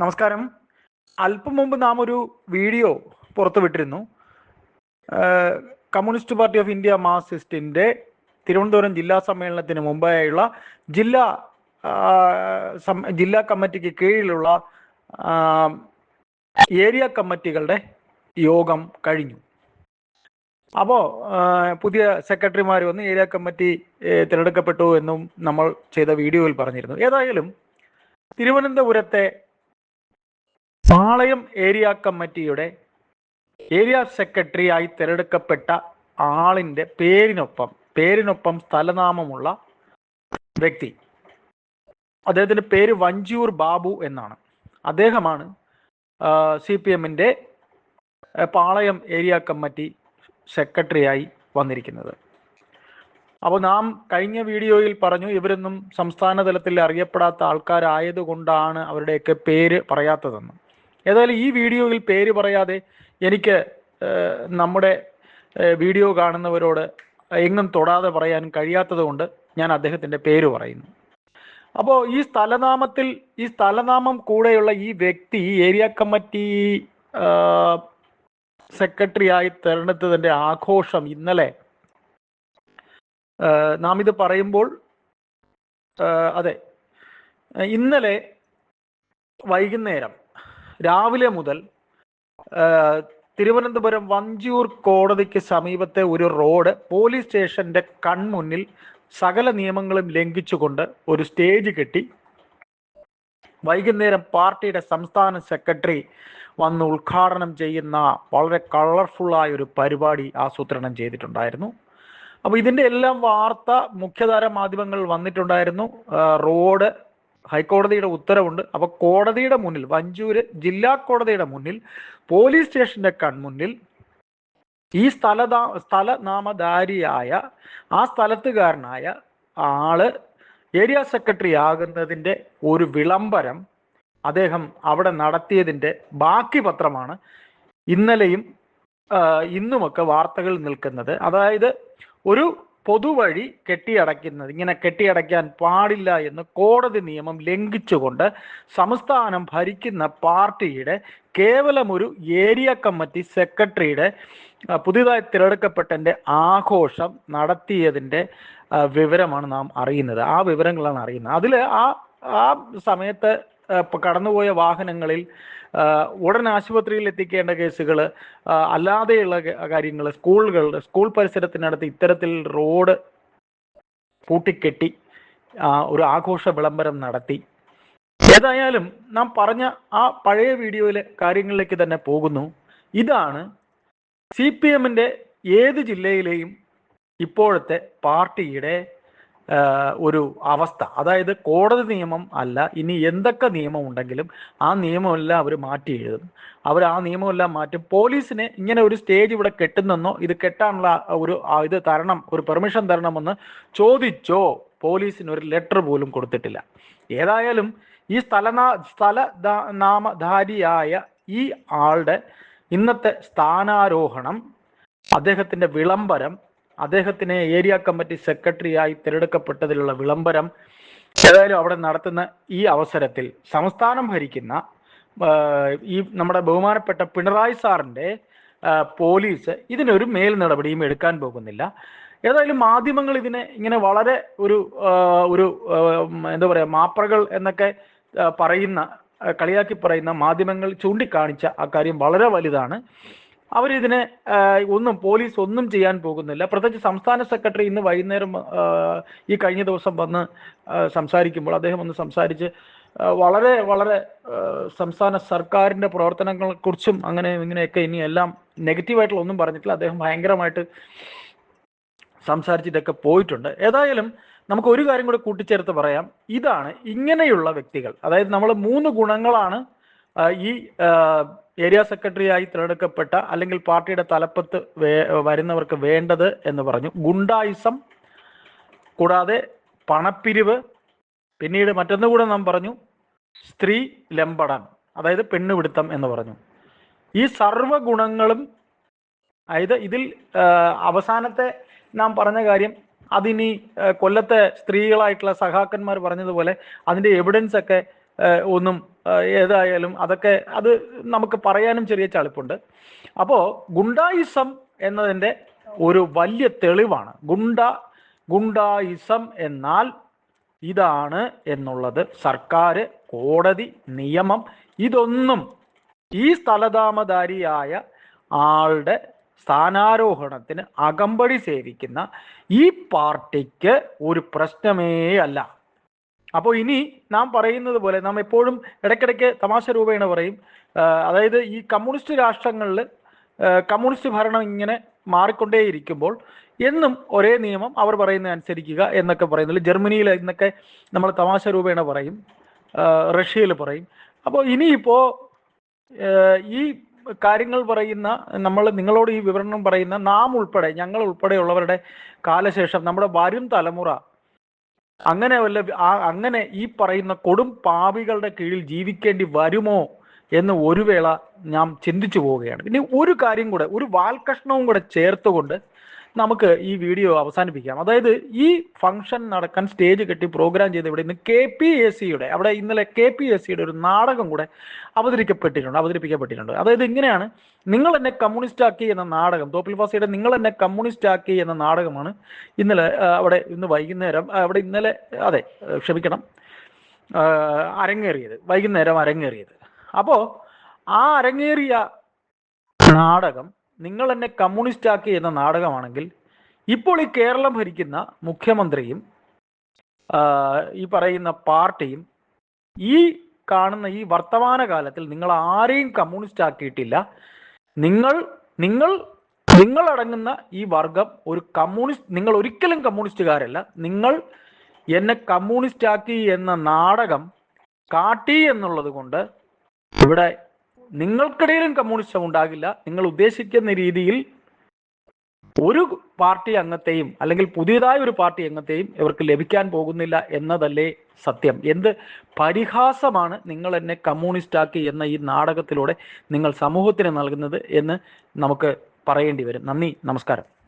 നമസ്കാരം. അല്പം മുമ്പ് നാം ഒരു വീഡിയോ പുറത്തുവിട്ടിരുന്നു കമ്മ്യൂണിസ്റ്റ് പാർട്ടി ഓഫ് ഇന്ത്യ മാർസിസ്റ്റിന്റെ തിരുവനന്തപുരം ജില്ലാ സമ്മേളനത്തിന് മുമ്പായുള്ള ജില്ലാ ജില്ലാ കമ്മിറ്റിക്ക് കീഴിലുള്ള ഏരിയ കമ്മിറ്റികളുടെ യോഗം കഴിഞ്ഞു. അപ്പോൾ പുതിയ സെക്രട്ടറിമാർ വന്ന് ഏരിയ കമ്മിറ്റി തിരഞ്ഞെടുക്കപ്പെട്ടു എന്നും നമ്മൾ ചെയ്ത വീഡിയോയിൽ പറഞ്ഞിരുന്നു. ഏതായാലും തിരുവനന്തപുരത്തെ പാളയം ഏരിയ കമ്മിറ്റിയുടെ ഏരിയ സെക്രട്ടറി ആയി തിരഞ്ഞെടുക്കപ്പെട്ട ആളിന്റെ പേരിനൊപ്പം പേരിനൊപ്പം സ്ഥലനാമമുള്ള വ്യക്തി. അദ്ദേഹത്തിന്റെ പേര് വഞ്ചൂർ ബാബു എന്നാണ്. അദ്ദേഹമാണ് സി പി എമ്മിന്റെ പാളയം ഏരിയ കമ്മിറ്റി സെക്രട്ടറിയായി വന്നിരിക്കുന്നത്. അപ്പോൾ നാം കഴിഞ്ഞ വീഡിയോയിൽ പറഞ്ഞു ഇവരൊന്നും സംസ്ഥാന തലത്തിൽ അറിയപ്പെടാത്ത ആൾക്കാരായതുകൊണ്ടാണ് അവരുടെയൊക്കെ പേര് പറയാത്തതെന്ന്. ഏതായാലും ഈ വീഡിയോയിൽ പേര് പറയാതെ എനിക്ക് നമ്മുടെ വീഡിയോ കാണുന്നവരോട് എങ്ങും തൊടാതെ പറയാൻ കഴിയാത്തത് കൊണ്ട് ഞാൻ അദ്ദേഹത്തിന്റെ പേര് പറയുന്നു. അപ്പോൾ ഈ സ്ഥലനാമത്തിൽ ഈ സ്ഥലനാമം കൂടെയുള്ള ഈ വ്യക്തി ഏരിയ കമ്മിറ്റി സെക്രട്ടറിയായി തെരഞ്ഞെടുത്തതിന്റെ ആഘോഷം ഇന്നലെ നാം ഇത് പറയുമ്പോൾ അതെ ഇന്നലെ വൈകുന്നേരം രാവിലെ മുതൽ തിരുവനന്തപുരം വഞ്ചിയൂർ കോടതിക്ക് സമീപത്തെ ഒരു റോഡ് പോലീസ് സ്റ്റേഷന്റെ കൺമുന്നിൽ സകല നിയമങ്ങളും ലംഘിച്ചുകൊണ്ട് ഒരു സ്റ്റേജ് കെട്ടി. വൈകുന്നേരം പാർട്ടിയുടെ സംസ്ഥാന സെക്രട്ടറി വന്ന് ഉദ്ഘാടനം ചെയ്യുന്ന വളരെ കളർഫുള്ളായ ഒരു പരിപാടി ആസൂത്രണം ചെയ്തിട്ടുണ്ടായിരുന്നു. അപ്പോൾ ഇതിന്റെ എല്ലാം വാർത്ത മുഖ്യധാര മാധ്യമങ്ങൾ വന്നിട്ടുണ്ടായിരുന്നു. റോഡ് ഹൈക്കോടതിയുടെ ഉത്തരവുണ്ട്. അപ്പൊ കോടതിയുടെ മുന്നിൽ വഞ്ചൂര് ജില്ലാ കോടതിയുടെ മുന്നിൽ പോലീസ് സ്റ്റേഷന്റെ കൺമുന്നിൽ ഈ സ്ഥലതാ സ്ഥലനാമധാരിയായ ആ സ്ഥലത്തുകാരനായ ആൾ ഏരിയ സെക്രട്ടറി ആകുന്നതിന്റെ ഒരു വിളംബരം അദ്ദേഹം അവിടെ നടത്തിയതിന്റെ ബാക്കി പത്രമാണ്. ഇന്നലെയും ഇന്നുമൊക്കെ വാർത്തകൾ നിൽക്കുന്നത്. അതായത് ഒരു പൊതുവഴി കെട്ടിയടയ്ക്കുന്നത് ഇങ്ങനെ കെട്ടിയടയ്ക്കാൻ പാടില്ല എന്ന് കോടതി നിയമം ലംഘിച്ചുകൊണ്ട് സംസ്ഥാനം ഭരിക്കുന്ന പാർട്ടിയുടെ കേവലം ഒരു ഏരിയ കമ്മിറ്റി സെക്രട്ടറിയുടെ പുതിയതായി തിരഞ്ഞെടുക്കപ്പെട്ടതിന്റെ ആഘോഷം നടത്തിയതിന്റെ വിവരമാണ് നാം അറിയുന്നത്. ആ വിവരങ്ങളാണ് അറിയുന്നത്. അതിൽ ആ ആ സമയത്ത് കടന്നുപോയ വാഹനങ്ങളിൽ ഉടൻ ആശുപത്രിയിൽ എത്തിക്കേണ്ട കേസുകൾ അല്ലാതെയുള്ള കാര്യങ്ങൾ സ്കൂളുകൾ സ്കൂൾ പരിസരത്തിനടുത്ത് ഇത്തരത്തിൽ റോഡ് കൂട്ടിക്കെട്ടി ഒരു ആഘോഷ വിളംബരം നടത്തി. ഏതായാലും നാം പറഞ്ഞ ആ പഴയ വീഡിയോയിലെ കാര്യങ്ങളിലേക്ക് തന്നെ പോകുന്നു. ഇതാണ് സി പി എമ്മിന്റെ ഏത് ജില്ലയിലെയും ഇപ്പോഴത്തെ പാർട്ടിയുടെ ഒരു അവസ്ഥ. അതായത് കോടതി നിയമം അല്ല ഇനി എന്തൊക്കെ നിയമം ഉണ്ടെങ്കിലും ആ നിയമമെല്ലാം അവർ മാറ്റി എഴുതും. അവർ ആ നിയമമെല്ലാം മാറ്റും. പോലീസിനെ ഇങ്ങനെ ഒരു സ്റ്റേജ് ഇവിടെ കെട്ടുന്നെന്നോ ഇത് കെട്ടാനുള്ള ഒരു ഇത് തരണം ഒരു പെർമിഷൻ തരണമെന്ന് ചോദിച്ചോ പോലീസിന് ഒരു ലെറ്റർ പോലും കൊടുത്തിട്ടില്ല. ഏതായാലും ഈ സ്ഥലനാ സ്ഥല നാമധാരിയായ ഈ ആളുടെ ഇന്നത്തെ സ്ഥാനാരോഹണം അദ്ദേഹത്തിന്റെ വിളംബരം അദ്ദേഹത്തിനെ ഏരിയ കമ്മിറ്റി സെക്രട്ടറിയായി തിരഞ്ഞെടുക്കപ്പെട്ടതിലുള്ള വിളംബരം ഏതായാലും അവിടെ നടത്തുന്ന ഈ അവസരത്തിൽ സംസ്ഥാനം ഭരിക്കുന്ന ഈ നമ്മുടെ ബഹുമാനപ്പെട്ട പിണറായി സാറിന്റെ പോലീസ് ഇതിനൊരു മേൽ നടപടിയും എടുക്കാൻ പോകുന്നില്ല. ഏതായാലും മാധ്യമങ്ങൾ ഇതിനെ ഇങ്ങനെ വളരെ ഒരു ഒരു എന്താ പറയുക മാപ്രകൾ എന്നൊക്കെ പറയുന്ന കളിയാക്കി പറയുന്ന മാധ്യമങ്ങൾ ചൂണ്ടിക്കാണിച്ച ആ കാര്യം വളരെ വലുതാണ്. അവരിതിനെ ഒന്നും പോലീസ് ഒന്നും ചെയ്യാൻ പോകുന്നില്ല. പ്രത്യേകിച്ച് സംസ്ഥാന സെക്രട്ടറി ഇന്ന് വൈകുന്നേരം ഈ കഴിഞ്ഞ ദിവസം വന്ന് സംസാരിക്കുമ്പോൾ അദ്ദേഹം ഒന്ന് സംസാരിച്ച് വളരെ വളരെ സംസ്ഥാന സർക്കാരിന്റെ പ്രവർത്തനങ്ങളെ കുറിച്ചും അങ്ങനെ ഇങ്ങനെയൊക്കെ ഇനി എല്ലാം നെഗറ്റീവായിട്ടുള്ള ഒന്നും പറഞ്ഞിട്ടില്ല. അദ്ദേഹം ഭയങ്കരമായിട്ട് സംസാരിച്ചിട്ടൊക്കെ പോയിട്ടുണ്ട്. ഏതായാലും നമുക്ക് ഒരു കാര്യം കൂടി കൂട്ടിച്ചേർത്ത് പറയാം. ഇതാണ് ഇങ്ങനെയുള്ള വ്യക്തികൾ. അതായത് നമ്മൾ മൂന്ന് ഗുണങ്ങളാണ് ഈ ഏരിയ സെക്രട്ടറിയായി തിരഞ്ഞെടുക്കപ്പെട്ട അല്ലെങ്കിൽ പാർട്ടിയുടെ തലപ്പത്ത് വരുന്നവർക്ക് വേണ്ടത് എന്ന് പറഞ്ഞു. ഗുണ്ടായിസം കൂടാതെ പണപ്പിരിവ് പിന്നീട് മറ്റൊന്നുകൂടെ നാം പറഞ്ഞു സ്ത്രീ ലംബടൻ അതായത് പെണ്ണുപിടുത്തം എന്ന് പറഞ്ഞു. ഈ സർവ ഗുണങ്ങളും അതായത് ഇതിൽ അവസാനത്തെ നാം പറഞ്ഞ കാര്യം അതിനി കൊല്ലത്തെ സ്ത്രീകളായിട്ടുള്ള സഹാക്കന്മാർ പറഞ്ഞതുപോലെ അതിന്റെ എവിഡൻസ് ഒക്കെ ഒന്നും ഏതായാലും അതൊക്കെ അത് നമുക്ക് പറയാനും ചെറിയ ചളിപ്പുണ്ട്. അപ്പോൾ ഗുണ്ടായിസം എന്നതിന്റെ ഒരു വലിയ തെളിവാണ്. ഗുണ്ട ഗുണ്ടായിസം എന്നാൽ ഇതാണ് എന്നുള്ളത് സർക്കാർ കോടതി നിയമം ഇതൊന്നും ഈ സ്ഥലതാമധാരിയായ ആളുടെ സ്ഥാനാരോഹണത്തിന് അകമ്പടി സേവിക്കുന്ന ഈ പാർട്ടിക്ക് ഒരു പ്രശ്നമേ അല്ല അപ്പോൾ ഇനി നാം പറയുന്നത് പോലെ നാം എപ്പോഴും ഇടയ്ക്കിടയ്ക്ക് തമാശ രൂപേണ പറയും. അതായത് ഈ കമ്മ്യൂണിസ്റ്റ് രാഷ്ട്രങ്ങളിൽ കമ്മ്യൂണിസ്റ്റ് ഭരണം ഇങ്ങനെ മാറിക്കൊണ്ടേയിരിക്കുമ്പോൾ എന്നും ഒരേ നിയമം അവർ പറയുന്നത് അനുസരിക്കുക എന്നൊക്കെ പറയുന്നത്. ജർമ്മനിയിൽ ഇന്നൊക്കെ നമ്മൾ തമാശ രൂപേണ പറയും റഷ്യയിൽ പറയും. അപ്പോൾ ഇനിയിപ്പോൾ ഈ കാര്യങ്ങൾ പറയുന്ന നമ്മൾ നിങ്ങളോട് ഈ വിവരണം പറയുന്ന നാം ഉൾപ്പെടെ ഞങ്ങൾ ഉൾപ്പെടെയുള്ളവരുടെ കാലശേഷം നമ്മുടെ വരും തലമുറ അങ്ങനെ വല്ല അങ്ങനെ ഈ പറയുന്ന കൊടും പാപികളുടെ കീഴിൽ ജീവിക്കേണ്ടി വരുമോ എന്ന് ഒരു വേള നാം ചിന്തിച്ചു പോവുകയാണ്. ഇനി ഒരു കാര്യം കൂടെ ഒരു വാൽകഷ്ണവും കൂടെ ചേർത്തുകൊണ്ട് നമുക്ക് ഈ വീഡിയോ അവസാനിപ്പിക്കാം. അതായത് ഈ ഫംഗ്ഷൻ നടക്കാൻ സ്റ്റേജ് കെട്ടി പ്രോഗ്രാം ചെയ്ത് ഇവിടെ ഇന്ന് കെ പി എസ് സിയുടെ അവിടെ ഇന്നലെ കെ പി എസ് സിയുടെ ഒരു നാടകം കൂടെ അവതരിക്കപ്പെട്ടിട്ടുണ്ട് അവതരിപ്പിക്കപ്പെട്ടിട്ടുണ്ട്. അതായത് ഇങ്ങനെയാണ് നിങ്ങൾ എന്നെ കമ്മ്യൂണിസ്റ്റ് ആക്കി എന്ന നാടകം തോപ്പിൽ ഫാസിയുടെ നിങ്ങൾ എന്നെ കമ്മ്യൂണിസ്റ്റ് ആക്കി എന്ന നാടകമാണ് ഇന്നലെ അവിടെ ഇന്ന് വൈകുന്നേരം അവിടെ ഇന്നലെ അതെ ക്ഷമിക്കണം അരങ്ങേറിയത് വൈകുന്നേരം അരങ്ങേറിയത്. അപ്പോൾ ആ അരങ്ങേറിയ നാടകം നിങ്ങൾ എന്നെ കമ്മ്യൂണിസ്റ്റ് ആക്കി എന്ന നാടകമാണെങ്കിൽ ഇപ്പോൾ ഈ കേരളം ഭരിക്കുന്ന മുഖ്യമന്ത്രിയും ഈ പറയുന്ന പാർട്ടിയും ഈ കാണുന്ന ഈ വർത്തമാന കാലത്തിൽ നിങ്ങൾ ആരെയും കമ്മ്യൂണിസ്റ്റ് ആക്കിയിട്ടില്ല നിങ്ങൾ നിങ്ങൾ നിങ്ങൾ അടങ്ങുന്ന ഈ വർഗം ഒരു കമ്മ്യൂണിസ്റ്റ് നിങ്ങൾ ഒരിക്കലും കമ്മ്യൂണിസ്റ്റുകാരല്ല. നിങ്ങൾ എന്നെ കമ്മ്യൂണിസ്റ്റ് ആക്കി എന്ന നാടകം കാട്ടി എന്നുള്ളത് കൊണ്ട് ഇവിടെ നിങ്ങൾക്കിടയിലും കമ്മ്യൂണിസം ഉണ്ടാകില്ല. നിങ്ങൾ ഉദ്ദേശിക്കുന്ന രീതിയിൽ ഒരു പാർട്ടി അംഗത്തെയും അല്ലെങ്കിൽ പുതിയതായ ഒരു പാർട്ടി അംഗത്തെയും ഇവർക്ക് ലഭിക്കാൻ പോകുന്നില്ല എന്നതല്ലേ സത്യം. എന്ത് പരിഹാസമാണ് നിങ്ങൾ എന്നെ കമ്മ്യൂണിസ്റ്റ് ആക്കി എന്ന ഈ നാടകത്തിലൂടെ നിങ്ങൾ സമൂഹത്തിന് നൽകുന്നത് എന്ന് നമുക്ക് പറയേണ്ടി വരും. നന്ദി നമസ്കാരം.